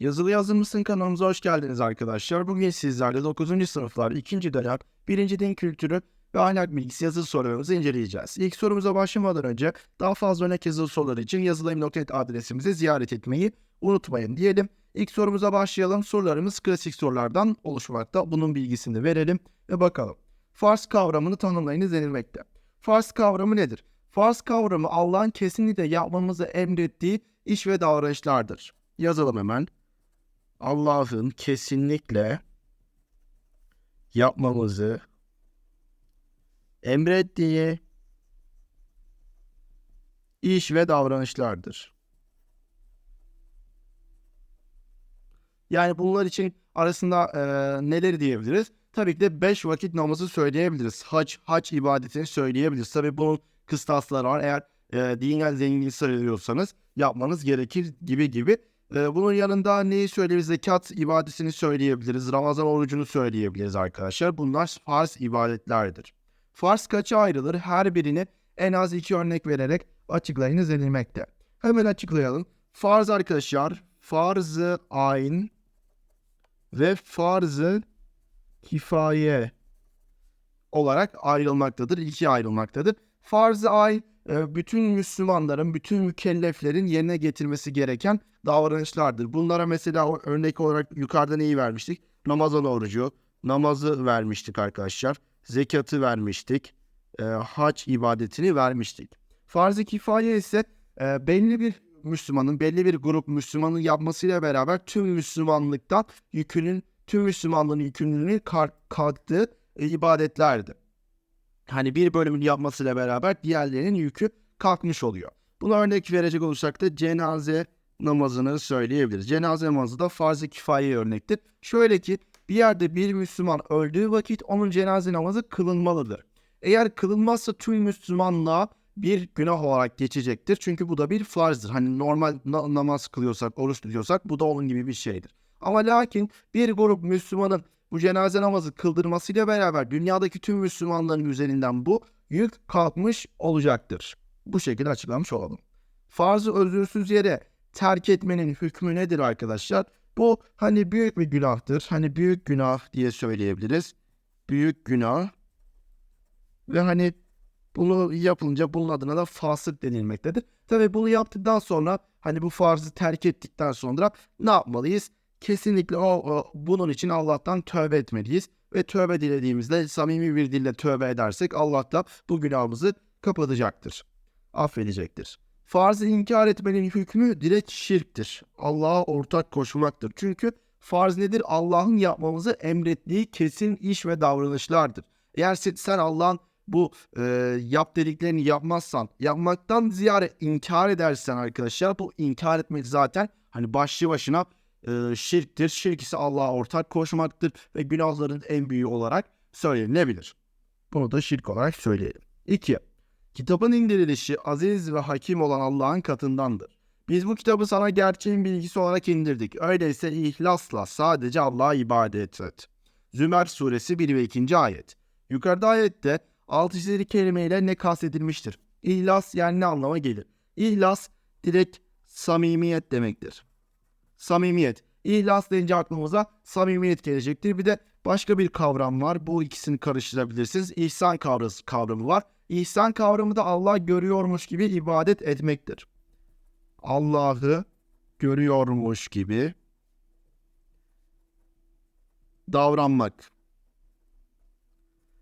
Yazılı Yazır mısın kanalımıza hoş geldiniz arkadaşlar. Bugün sizlerle 9. sınıflar 2. dönem 1. din kültürü ve ahlak bilgisi yazılı sorularımızı inceleyeceğiz. İlk sorumuza başlamadan önce daha fazla örnek yazılı sorular için yazılayım.net adresimizi ziyaret etmeyi unutmayın diyelim. İlk sorumuza başlayalım. Sorularımız klasik sorulardan oluşmakta. Bunun bilgisini verelim ve bakalım. Farz kavramını tanımlayınız denilmekte. Farz kavramı nedir? Farz kavramı Allah'ın kesinlikle yapmamızı emrettiği iş ve davranışlardır. Yazalım hemen. Allah'ın kesinlikle yapmamızı emrettiği iş ve davranışlardır. Yani bunlar için arasında e, neleri diyebiliriz? Tabii ki de 5 vakit namazı söyleyebiliriz. Hac, hac ibadetini söyleyebiliriz. Tabii bunun kıstasları var. Eğer e, dinen zengin sayılıyorsanız yapmanız gerekir gibi gibi. Bunun yanında neyi söyleyebiliriz? Zekat ibadetini söyleyebiliriz. Ramazan orucunu söyleyebiliriz arkadaşlar. Bunlar farz ibadetlerdir. Farz kaça ayrılır? Her birini en az iki örnek vererek açıklayınız denilmekte. Hemen açıklayalım. Farz arkadaşlar, farz-ı ayn ve farz-ı kifaye olarak ayrılmaktadır. İkiye ayrılmaktadır. Farz-ı ayn e, bütün Müslümanların, bütün mükelleflerin yerine getirmesi gereken davranışlardır. Bunlara mesela örnek olarak yukarıda neyi vermiştik? Ramazan orucu, namazı vermiştik arkadaşlar. Zekatı vermiştik. E, hac ibadetini vermiştik. Farz-ı kifaye ise e, belli bir Müslümanın, belli bir grup Müslümanın yapmasıyla beraber tüm Müslümanlıktan yükünün, tüm Müslümanlığın yükümlülüğünü kalktığı e, ibadetlerdi. Hani bir bölümün yapmasıyla beraber diğerlerinin yükü kalkmış oluyor. Buna örnek verecek olursak da cenaze namazını söyleyebiliriz. Cenaze namazı da farz-ı kifaye örnektir. Şöyle ki bir yerde bir Müslüman öldüğü vakit onun cenaze namazı kılınmalıdır. Eğer kılınmazsa tüm Müslümanlığa bir günah olarak geçecektir. Çünkü bu da bir farzdır. Hani normal na- namaz kılıyorsak, oruç tutuyorsak bu da onun gibi bir şeydir. Ama lakin bir grup Müslümanın bu cenaze namazı kıldırmasıyla beraber dünyadaki tüm Müslümanların üzerinden bu yük kalkmış olacaktır. Bu şekilde açıklamış olalım. Farzı özürsüz yere terk etmenin hükmü nedir arkadaşlar? Bu hani büyük bir günahtır. Hani büyük günah diye söyleyebiliriz. Büyük günah. Ve hani bunu yapılınca bunun adına da fasık denilmektedir. Tabi bunu yaptıktan sonra hani bu farzı terk ettikten sonra ne yapmalıyız? Kesinlikle o, o bunun için Allah'tan tövbe etmeliyiz. Ve tövbe dilediğimizde samimi bir dille tövbe edersek Allah da bu günahımızı kapatacaktır. Affedecektir. Farzı inkar etmenin hükmü direkt şirktir. Allah'a ortak koşmaktır. Çünkü farz nedir? Allah'ın yapmamızı emrettiği kesin iş ve davranışlardır. Eğer sen Allah'ın bu e, yap dediklerini yapmazsan, yapmaktan ziyade inkar edersen arkadaşlar bu inkar etmek zaten hani başlı başına e, şirktir. Şirk ise Allah'a ortak koşmaktır ve günahların en büyüğü olarak söylenebilir. Bunu da şirk olarak söyleyelim. 2. Kitabın indirilişi aziz ve hakim olan Allah'ın katındandır. Biz bu kitabı sana gerçeğin bilgisi olarak indirdik. Öyleyse ihlasla sadece Allah'a ibadet et. Zümer suresi 1 ve 2. ayet. Yukarıda ayette altı çizili kelimeyle ne kastedilmiştir? İhlas yani ne anlama gelir? İhlas direkt samimiyet demektir. Samimiyet. İhlas deyince aklımıza samimiyet gelecektir. Bir de başka bir kavram var. Bu ikisini karıştırabilirsiniz. İhsan kavrası, kavramı var. İhsan kavramı da Allah görüyormuş gibi ibadet etmektir. Allah'ı görüyormuş gibi davranmak.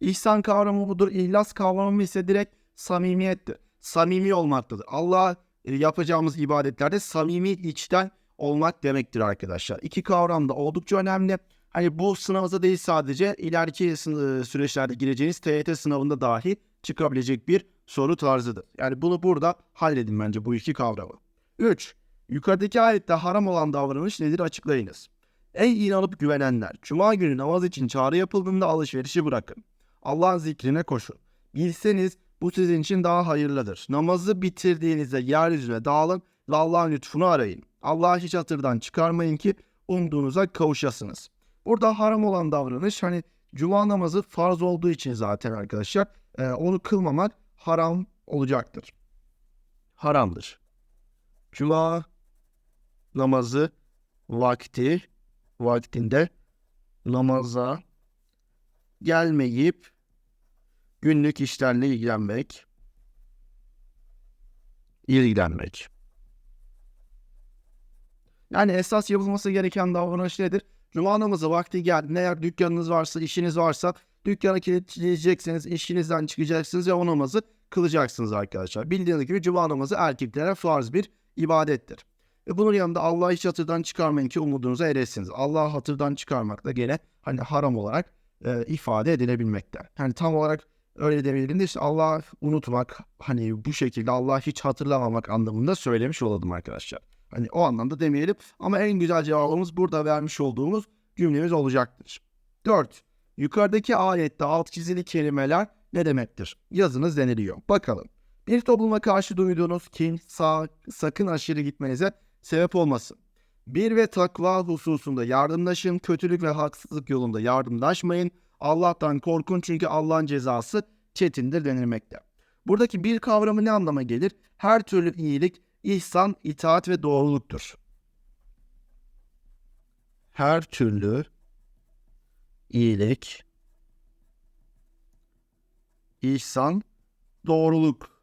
İhsan kavramı budur. İhlas kavramı ise direkt samimiyettir. Samimi olmaktadır. Allah yapacağımız ibadetlerde samimi içten olmak demektir arkadaşlar. İki kavram da oldukça önemli. Hani bu sınavda değil sadece ileriki süreçlerde gireceğiniz TYT sınavında dahi çıkabilecek bir soru tarzıdır. Yani bunu burada halledin bence bu iki kavramı. 3. Yukarıdaki ayette haram olan davranış nedir açıklayınız. Ey inanıp güvenenler! Cuma günü namaz için çağrı yapıldığında alışverişi bırakın. Allah'ın zikrine koşun. Bilseniz bu sizin için daha hayırlıdır. Namazı bitirdiğinizde yeryüzüne dağılın ve Allah'ın lütfunu arayın. Allah'ı hiç hatırdan çıkarmayın ki umduğunuza kavuşasınız. Burada haram olan davranış hani cuma namazı farz olduğu için zaten arkadaşlar e, onu kılmamak haram olacaktır. Haramdır. Cuma namazı vakti vaktinde namaza gelmeyip günlük işlerle ilgilenmek ilgilenmek. Yani esas yapılması gereken davranış nedir? Cuma namazı vakti geldiğinde eğer dükkanınız varsa, işiniz varsa dükkanı kilitleyeceksiniz, işinizden çıkacaksınız ve o namazı kılacaksınız arkadaşlar. Bildiğiniz gibi cuma namazı erkeklere farz bir ibadettir. Ve bunun yanında Allah'ı hiç hatırdan çıkarmayın ki umudunuza eresiniz. Allah'ı hatırdan çıkarmak da gene hani haram olarak e, ifade edilebilmekte. Yani tam olarak öyle demeyelim de işte Allah'ı unutmak hani bu şekilde Allah'ı hiç hatırlamamak anlamında söylemiş olalım arkadaşlar. Hani o anlamda demeyelim ama en güzel cevabımız burada vermiş olduğumuz cümlemiz olacaktır. 4. Yukarıdaki ayette alt çizili kelimeler ne demektir? Yazınız deniliyor. Bakalım. Bir topluma karşı duyduğunuz kin, sağ, sakın aşırı gitmenize sebep olmasın. Bir ve takva hususunda yardımlaşın, kötülük ve haksızlık yolunda yardımlaşmayın. Allah'tan korkun çünkü Allah'ın cezası çetindir denilmekte. Buradaki bir kavramı ne anlama gelir? Her türlü iyilik, ihsan, itaat ve doğruluktur. Her türlü iyilik, ihsan, doğruluk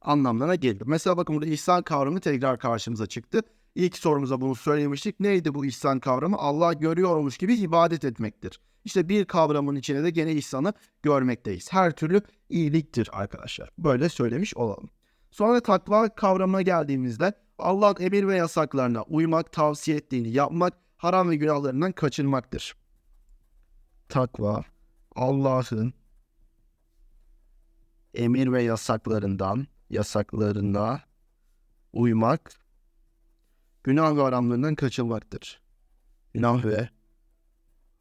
anlamlarına gelir. Mesela bakın burada ihsan kavramı tekrar karşımıza çıktı. İlk sorumuza bunu söylemiştik. Neydi bu ihsan kavramı? Allah görüyormuş gibi ibadet etmektir. İşte bir kavramın içine de gene ihsanı görmekteyiz. Her türlü iyiliktir arkadaşlar. Böyle söylemiş olalım. Sonra takva kavramına geldiğimizde Allah'ın emir ve yasaklarına uymak, tavsiye ettiğini yapmak, haram ve günahlarından kaçınmaktır. Takva, Allah'ın emir ve yasaklarından, yasaklarına uymak, günah ve haramlarından kaçınmaktır. Günah ve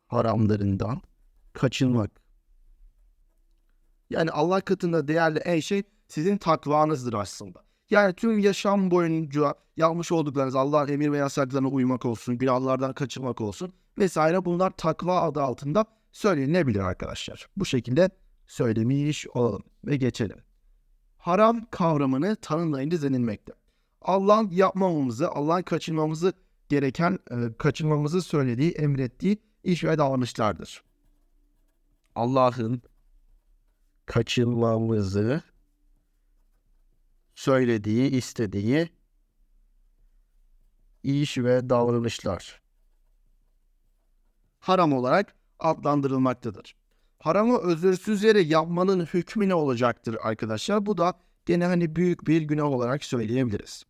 haramlarından kaçınmak. Yani Allah katında değerli en şey sizin takvanızdır aslında. Yani tüm yaşam boyunca yapmış olduklarınız Allah'ın emir ve yasaklarına uymak olsun, günahlardan kaçınmak olsun vesaire bunlar takva adı altında söylenebilir arkadaşlar. Bu şekilde söylemiş olalım ve geçelim. Haram kavramını tanımlayınca denilmekte. Allah'ın yapmamamızı, Allah'ın kaçınmamızı gereken, e, kaçınmamızı söylediği, emrettiği iş ve davranışlardır. Allah'ın kaçınmamızı söylediği, istediği iş ve davranışlar haram olarak adlandırılmaktadır. Haramı özürsüz yere yapmanın hükmü ne olacaktır arkadaşlar? Bu da gene hani büyük bir günah olarak söyleyebiliriz.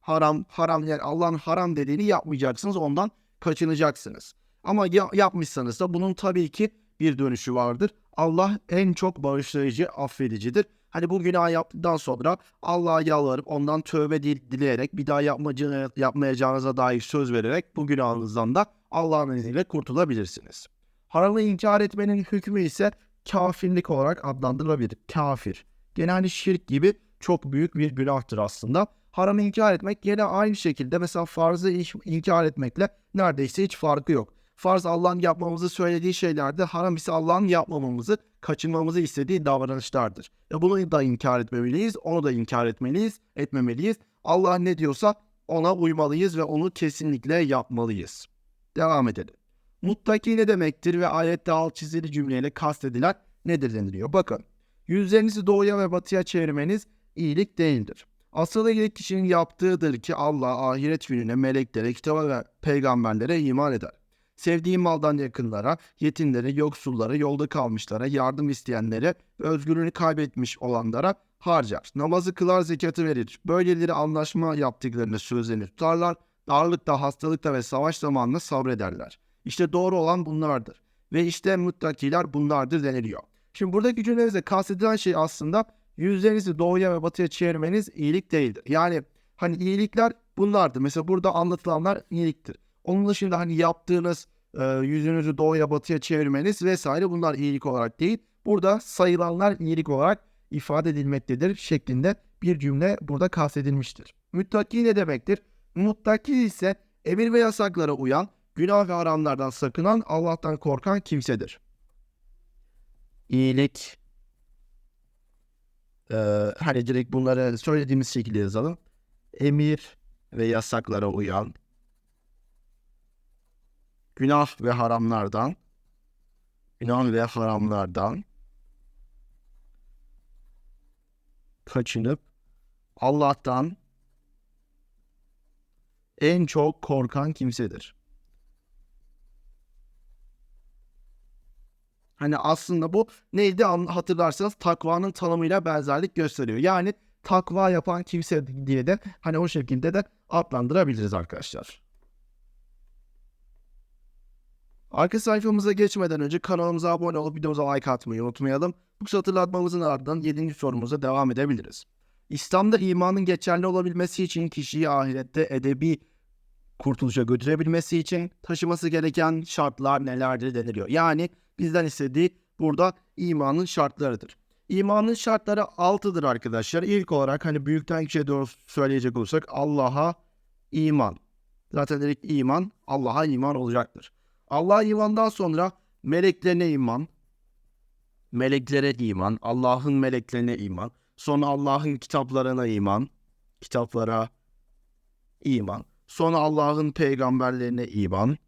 Haram, haram yani Allah'ın haram dediğini yapmayacaksınız, ondan kaçınacaksınız. Ama ya, yapmışsanız da bunun tabii ki bir dönüşü vardır. Allah en çok bağışlayıcı, affedicidir. Hani bu günah yaptıktan sonra Allah'a yalvarıp ondan tövbe dileyerek bir daha yapmacı, yapmayacağınıza dair söz vererek bu günahınızdan da Allah'ın izniyle kurtulabilirsiniz. Haramı inkar etmenin hükmü ise kafirlik olarak adlandırılabilir. Kafir. Gene hani şirk gibi çok büyük bir günahtır aslında. Haramı inkar etmek yine aynı şekilde mesela farzı inkar etmekle neredeyse hiç farkı yok. Farz Allah'ın yapmamızı söylediği şeylerde haram ise Allah'ın yapmamamızı, kaçınmamızı istediği davranışlardır. Ya bunu da inkar etmemeliyiz, onu da inkar etmeliyiz, etmemeliyiz. Allah ne diyorsa ona uymalıyız ve onu kesinlikle yapmalıyız. Devam edelim. Muttaki ne demektir ve ayette alt çizili cümleyle kastedilen nedir deniliyor. Bakın, yüzlerinizi doğuya ve batıya çevirmeniz iyilik değildir. Asıl iyilik kişinin yaptığıdır ki Allah ahiret gününe, meleklere, kitaba ve peygamberlere iman eder. Sevdiği maldan yakınlara, yetimlere, yoksullara, yolda kalmışlara, yardım isteyenlere özgürlüğünü kaybetmiş olanlara harcar. Namazı kılar, zekatı verir. Böyleleri anlaşma yaptıklarını sözlerini tutarlar. Darlıkta, hastalıkta ve savaş zamanında sabrederler. İşte doğru olan bunlardır. Ve işte muttakiler bunlardır deniliyor. Şimdi buradaki cümlemizde kastedilen şey aslında yüzlerinizi doğuya ve batıya çevirmeniz iyilik değildir. Yani hani iyilikler bunlardır. Mesela burada anlatılanlar iyiliktir. Onun dışında hani yaptığınız e, yüzünüzü doğuya batıya çevirmeniz vesaire bunlar iyilik olarak değil. Burada sayılanlar iyilik olarak ifade edilmektedir şeklinde bir cümle burada kastedilmiştir. Müttaki ne demektir? Muttaki ise emir ve yasaklara uyan, günah ve haramlardan sakınan, Allah'tan korkan kimsedir. İyilik ee, hani direkt bunları söylediğimiz şekilde yazalım. Emir ve yasaklara uyan, günah ve haramlardan günah ve haramlardan kaçınıp Allah'tan en çok korkan kimsedir. Hani aslında bu neydi An- hatırlarsanız takvanın tanımıyla benzerlik gösteriyor. Yani takva yapan kimse diye de hani o şekilde de adlandırabiliriz arkadaşlar. Arka sayfamıza geçmeden önce kanalımıza abone olup videomuza like atmayı unutmayalım. Bu hatırlatmamızın ardından 7. sorumuza devam edebiliriz. İslam'da imanın geçerli olabilmesi için kişiyi ahirette edebi kurtuluşa götürebilmesi için taşıması gereken şartlar nelerdir deniliyor. Yani bizden istediği burada imanın şartlarıdır. İmanın şartları altıdır arkadaşlar. İlk olarak hani büyükten küçüğe doğru söyleyecek olursak Allah'a iman. Zaten dedik iman Allah'a iman olacaktır. Allah'a imandan sonra meleklerine iman, meleklere iman, Allah'ın meleklerine iman, sonra Allah'ın kitaplarına iman, kitaplara iman, sonra Allah'ın peygamberlerine iman,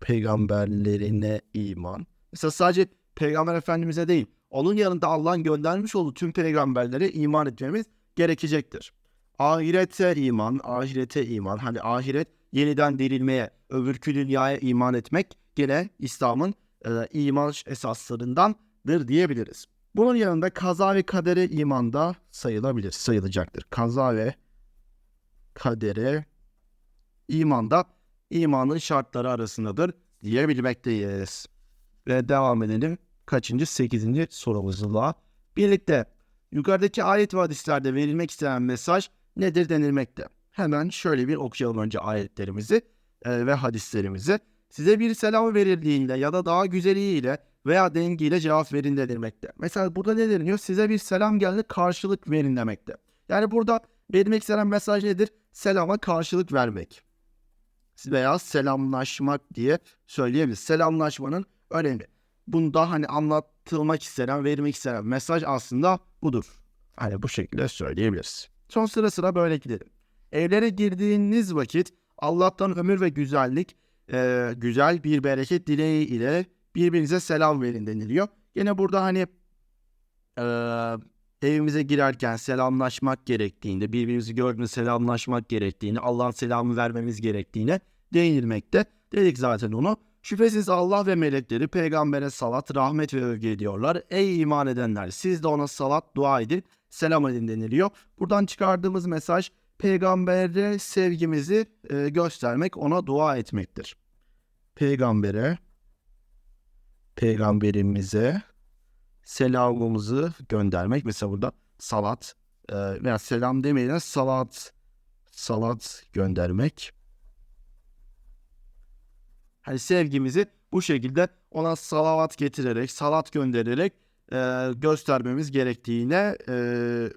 peygamberlerine iman. Mesela sadece peygamber efendimize değil, onun yanında Allah'ın göndermiş olduğu tüm peygamberlere iman etmemiz gerekecektir. Ahirete iman, ahirete iman. Hani ahiret yeniden dirilmeye, öbürkü dünyaya iman etmek gene İslam'ın e, iman esaslarındandır diyebiliriz. Bunun yanında kaza ve kadere iman da sayılabilir, sayılacaktır. Kaza ve kadere iman da imanın şartları arasındadır diyebilmekteyiz. Ve devam edelim. Kaçıncı? Sekizinci sorumuzla birlikte. Yukarıdaki ayet ve hadislerde verilmek istenen mesaj nedir denilmekte? Hemen şöyle bir okuyalım önce ayetlerimizi e, ve hadislerimizi. Size bir selam verildiğinde ya da daha güzeliyle veya dengiyle cevap verin denilmekte. Mesela burada ne deniliyor? Size bir selam geldi karşılık verin demekte. Yani burada verilmek istenen mesaj nedir? Selama karşılık vermek. Veya selamlaşmak diye söyleyebiliriz. Selamlaşmanın önemi. Bunda hani anlatılmak istenen, verilmek istenen mesaj aslında budur. Hani bu şekilde söyleyebiliriz. Son sıra sıra böyle gidelim. Evlere girdiğiniz vakit Allah'tan ömür ve güzellik, e, güzel bir bereket dileği ile birbirinize selam verin deniliyor. Yine burada hani e, evimize girerken selamlaşmak gerektiğinde, birbirimizi gördüğünde selamlaşmak gerektiğini, Allah'ın selamı vermemiz gerektiğine değinilmekte. Dedik zaten onu. Şüphesiz Allah ve melekleri peygambere salat, rahmet ve övgü ediyorlar. Ey iman edenler siz de ona salat, dua edin, selam edin deniliyor. Buradan çıkardığımız mesaj peygambere sevgimizi e, göstermek, ona dua etmektir. Peygambere, peygamberimize selamımızı göndermek. Mesela burada salat e, veya selam demeyelim salat, salat göndermek. Hani sevgimizi bu şekilde ona salavat getirerek, salat göndererek e, göstermemiz gerektiğine e,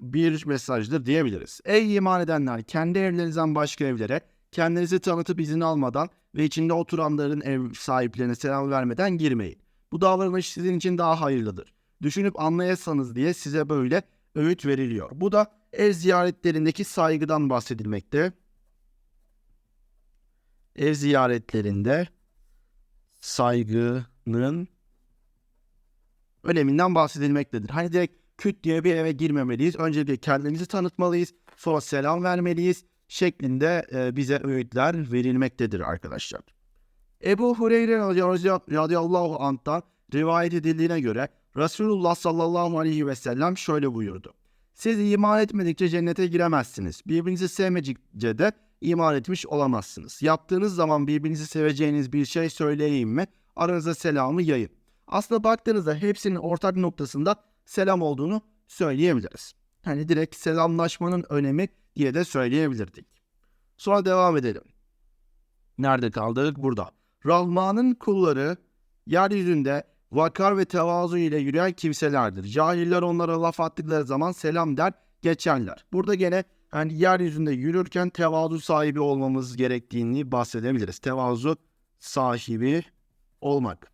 bir mesajdır diyebiliriz. Ey iman edenler kendi evlerinizden başka evlere kendinizi tanıtıp izin almadan ve içinde oturanların ev sahiplerine selam vermeden girmeyin. Bu davranış sizin için daha hayırlıdır. Düşünüp anlayasanız diye size böyle öğüt veriliyor. Bu da ev ziyaretlerindeki saygıdan bahsedilmekte. Ev ziyaretlerinde saygının öneminden bahsedilmektedir. Hani direkt küt diye bir eve girmemeliyiz. Öncelikle kendimizi tanıtmalıyız. Sonra selam vermeliyiz şeklinde e, bize öğütler verilmektedir arkadaşlar. Ebu Hureyre radıyallahu anh'tan rivayet edildiğine göre Resulullah sallallahu aleyhi ve sellem şöyle buyurdu. Siz iman etmedikçe cennete giremezsiniz. Birbirinizi sevmedikçe de iman etmiş olamazsınız. Yaptığınız zaman birbirinizi seveceğiniz bir şey söyleyeyim mi? Aranızda selamı yayın. Aslında baktığınızda hepsinin ortak noktasında selam olduğunu söyleyebiliriz. Hani direkt selamlaşmanın önemi diye de söyleyebilirdik. Sonra devam edelim. Nerede kaldık? Burada. Rahman'ın kulları yeryüzünde vakar ve tevazu ile yürüyen kimselerdir. Cahiller onlara laf attıkları zaman selam der geçerler. Burada gene yani yeryüzünde yürürken tevazu sahibi olmamız gerektiğini bahsedebiliriz. Tevazu sahibi olmak.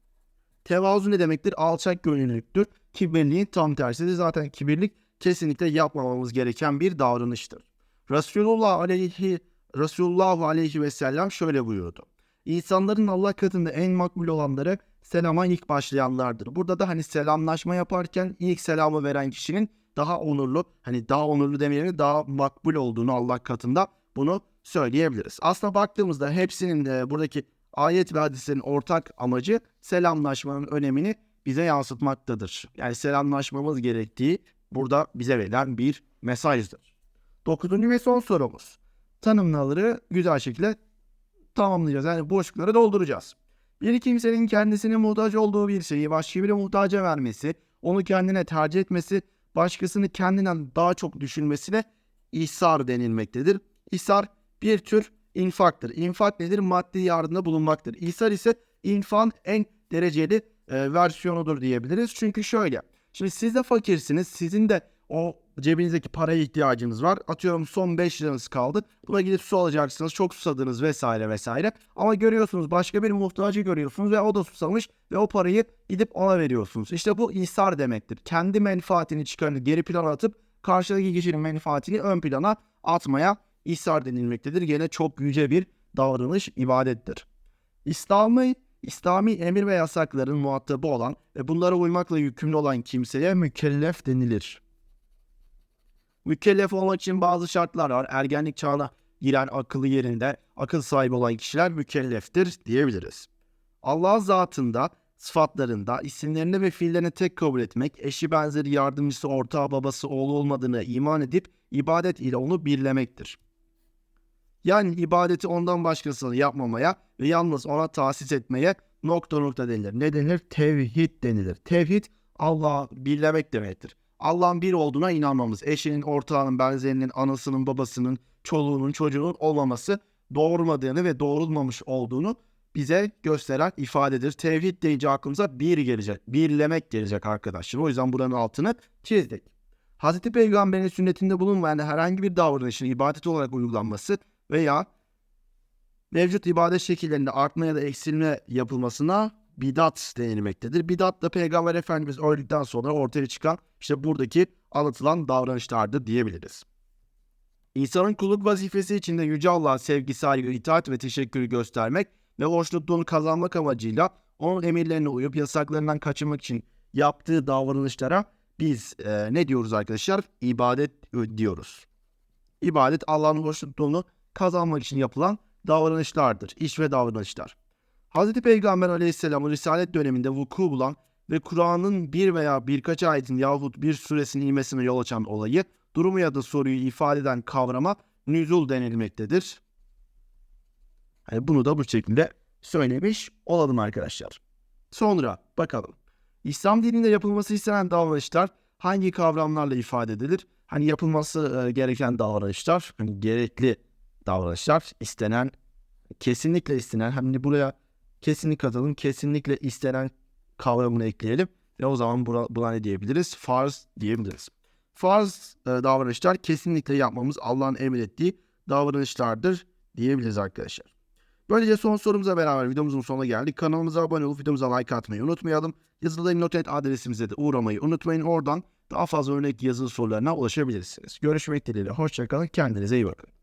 Tevazu ne demektir? Alçak gönüllülüktür. Kibirliğin tam tersidir. Zaten kibirlik kesinlikle yapmamamız gereken bir davranıştır. Resulullah aleyhi Resulullah aleyhi ve sellem şöyle buyurdu. İnsanların Allah katında en makbul olanları selama ilk başlayanlardır. Burada da hani selamlaşma yaparken ilk selamı veren kişinin daha onurlu, hani daha onurlu demeyelim daha makbul olduğunu Allah katında bunu söyleyebiliriz. Aslında baktığımızda hepsinin de buradaki ayet ve hadislerin ortak amacı selamlaşmanın önemini bize yansıtmaktadır. Yani selamlaşmamız gerektiği burada bize verilen bir mesajdır. Dokuzuncu ve son sorumuz. Tanımları güzel şekilde tamamlayacağız. Yani boşlukları dolduracağız. Bir kimsenin kendisine muhtaç olduğu bir şeyi başka birine muhtaca vermesi, onu kendine tercih etmesi, başkasını kendinden daha çok düşünmesine ihsar denilmektedir. İhsar bir tür infaktır. İnfak nedir? Maddi yardımda bulunmaktır. İhsar ise infan en dereceli e, versiyonudur diyebiliriz. Çünkü şöyle. Şimdi siz de fakirsiniz. Sizin de o cebinizdeki paraya ihtiyacınız var. Atıyorum son 5 liranız kaldı. Buna gidip su alacaksınız. Çok susadınız vesaire vesaire. Ama görüyorsunuz başka bir muhtacı görüyorsunuz ve o da susamış ve o parayı gidip ona veriyorsunuz. İşte bu ihsar demektir. Kendi menfaatini çıkarını geri plana atıp karşıdaki kişinin menfaatini ön plana atmaya ihsar denilmektedir. Gene çok yüce bir davranış ibadettir. İslami İslami emir ve yasakların muhatabı olan ve bunlara uymakla yükümlü olan kimseye mükellef denilir. Mükellef olmak için bazı şartlar var. Ergenlik çağına giren akıllı yerinde akıl sahibi olan kişiler mükelleftir diyebiliriz. Allah zatında, sıfatlarında, isimlerinde ve fiillerini tek kabul etmek, eşi benzeri yardımcısı, ortağı, babası, oğlu olmadığını iman edip ibadet ile onu birlemektir. Yani ibadeti ondan başkasını yapmamaya ve yalnız ona tahsis etmeye nokta nokta denilir. Ne denilir? Tevhid denilir. Tevhid Allah'ı birlemek demektir. Allah'ın bir olduğuna inanmamız. Eşinin, ortağının, benzerinin, anasının, babasının, çoluğunun, çocuğunun olmaması doğurmadığını ve doğrulmamış olduğunu bize gösteren ifadedir. Tevhid deyince aklımıza bir gelecek. Birlemek gelecek arkadaşlar. O yüzden buranın altını çizdik. Hz. Peygamber'in sünnetinde bulunmayan herhangi bir davranışın ibadet olarak uygulanması veya mevcut ibadet şekillerinde artma ya da eksilme yapılmasına bidat denilmektedir. Bidat da Peygamber Efendimiz öldükten sonra ortaya çıkan işte buradaki anlatılan davranışlardır diyebiliriz. İnsanın kulluk vazifesi içinde Yüce Allah'a sevgi, saygı, itaat ve teşekkürü göstermek ve hoşnutluğunu kazanmak amacıyla onun emirlerine uyup yasaklarından kaçınmak için yaptığı davranışlara biz e, ne diyoruz arkadaşlar? İbadet diyoruz. İbadet Allah'ın hoşnutluğunu kazanmak için yapılan davranışlardır. İş ve davranışlar. Hz. Peygamber aleyhisselamın risalet döneminde vuku bulan ve Kur'an'ın bir veya birkaç ayetin yahut bir suresinin inmesine yol açan olayı, durumu ya da soruyu ifade eden kavrama nüzul denilmektedir. Yani bunu da bu şekilde söylemiş olalım arkadaşlar. Sonra bakalım. İslam dininde yapılması istenen davranışlar hangi kavramlarla ifade edilir? Hani yapılması e, gereken davranışlar, hani gerekli davranışlar, istenen, kesinlikle istenen, hani buraya kesinlik atalım, kesinlikle istenen kavramını ekleyelim ve o zaman buna, buna ne diyebiliriz? Farz diyebiliriz. Farz e, davranışlar kesinlikle yapmamız Allah'ın emrettiği davranışlardır diyebiliriz arkadaşlar. Böylece son sorumuza beraber videomuzun sonuna geldik. Kanalımıza abone olup videomuza like atmayı unutmayalım. Yazılı notet adresimize de uğramayı unutmayın. Oradan daha fazla örnek yazılı sorularına ulaşabilirsiniz. Görüşmek dileğiyle. Hoşçakalın. Kendinize iyi bakın.